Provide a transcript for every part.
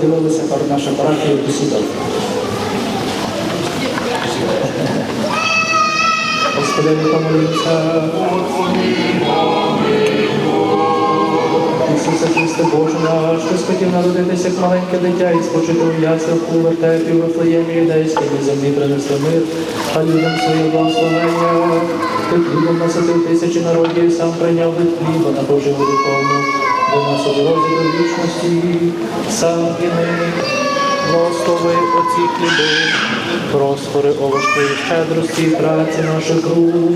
з'явилася наша парафія в Дусідов. Господи, помолімся. Ісусе Христе Боже наш, що схотів народитися як маленьке дитя і спочити у яслах у вертепі, в Вифлеємі юдейській і землі принесли мир, а людям своє благословення. Ти хлібом насадив тисячі народів, сам прийняв від хліба на поживу духовну, до нас дорозі до вічності, сам і нині. Благослови оці хліби, проспори овочі, щедрості праці наших рук.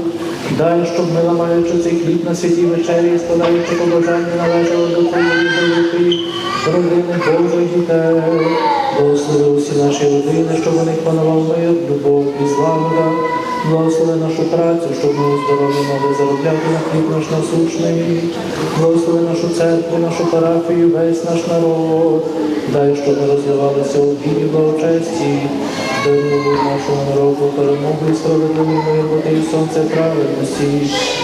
Дай, щоб ми, ламаючи цей хліб на святій вечері, складаючи побажання, належали до твоєї великої родини Божих дітей. Благослови усі наші родини, щоб у них панував мир, любов і злагода. Благослови нашу працю, щоб ми у здоров'ї могли заробляти на хліб наш насущний. Благослови нашу церкву, нашу парафію, весь наш народ. Дай, щоб ми розвивалися у вірі благочесті. Даруй нашому народу перемогу і справедливий мир, бо ти сонце праведності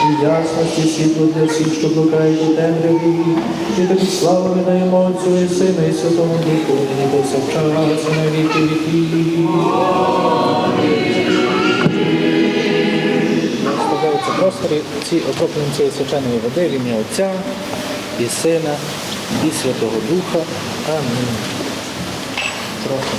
і ясності світло для всіх, що блукають у темряві. І тобі славу видаємо Отцю і Сину і Святому Духу, нині повсякчас, і на віки віків. Просторі, ці окроплені цієї свяченої води в ім'я Отця і Сина, і Святого Духа. Амінь. Трохи.